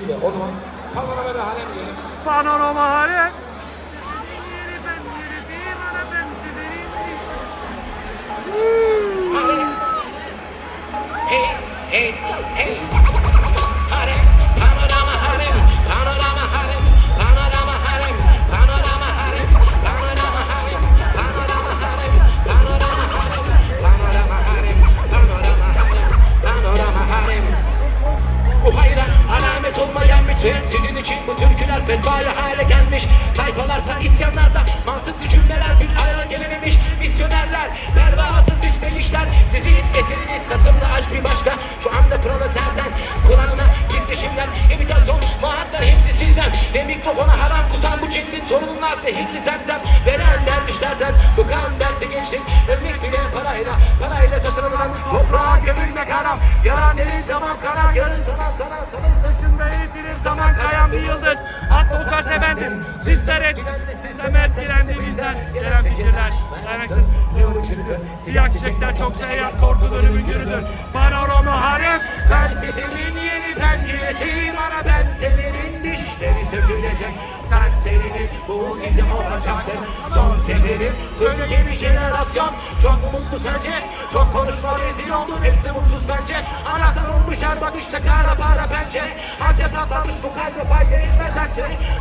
Şimdi o zaman panorama ve harem diyelim. Panorama harem. Harem. Hey, hey, hey. Tür Sizin için bu türküler bezbaya hale gelmiş. Sayfalarsa isyanlarda mantıklı cümleler bir araya gelememiş. Misyonerler, pervasız istelişler Sizin esiriniz Kasım'da aşk bir başka. Şu anda proleterden Kur'an'a girişimler. İmitasyon Vaatler hepsi sizden. Ve mikrofona haram kusan bu ciddi torunlar Zehirli zemzem. Veren dervişlerden Bu kan derdi gençlik. Ölmek bile parayla Parayla satın alınan toprağa gömülmek haram Yaran derin tamam karar Yarın tamam tamam tamam Taşında eğitilir zaman kayan bir yıldız. Atmosfer sevendim. Sizler et. Sizler mert direndi bizden. Gelen fikirler. Çürüdür. Siyah çiçekler çok seyahat korku ölümün günüdür. Panorama harem. Felsefemin bu size olacaktır Son seferim. Söyleyeceğim bir jenerasyon Çok mu mutlu sence? Çok konuşma rezil oldun Hepsi mutsuz bence Anahtar olmuş her bakışta kara para bence Harca saplanmış bu kalbe fayda etmez her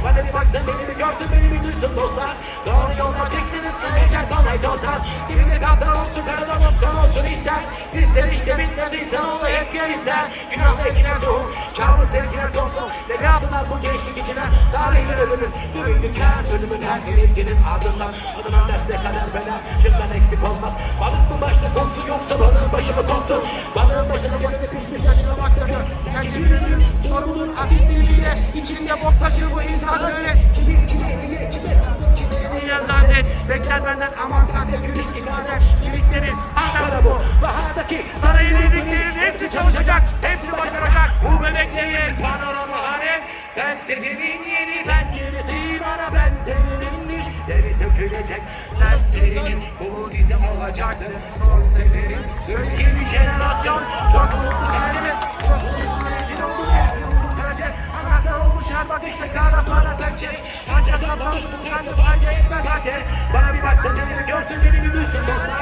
Bana bir baksın beni bir görsün beni bir duysun dostlar. Doğru yoldan çektiniz sayacak kolay dostlar. Dibinde kantar olsun karada mutlu olsun ister. Sizler işte bitmez insanoğlu yer ister Günahla ekilen tohum Kabus sevgiler toplum. Ne yaptılar bu gençlik içine? Tarihle ölümün Düründüken ölümün her yenilginin ardından. Adınan derse kadar bela Şundan eksik olmaz. Balık mı başta koktu yoksa balığın başı mı koktu Balığın başına boyunu pişmiş yaşına bak da gör Sence ölüm sorumluluğun asitliğiyle İçinde bok taşır bu insan söyle Kime kime kime kime kime? Dünya zaten bekler benden aman sahte gülüş ifade. Limitlerin Bana bu bahardaki Sarayın dediklerin hepsi çalışacak Hepsi başaracak. Bu bebeklerin panorama harem Ben seferin yeni penceresi Bana ben senin dişleri sökülecek. Sen serinin bu size olacaktır Son seferin. Yeni jenerasyon Çok mutlu sence Çok mutlu rezil olduk hepsi uzun sence Anahtar olmuş? Her bakışta kara para pençe Ancak saplamış bu kendi fayda etmez. Hake Bana bir baksın beni bir görsün beni bir dostlar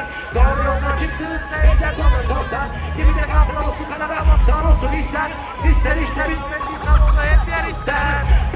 olsun Kanada, Montan olsun ister. Sizler işte bitmez insan hep yer ister.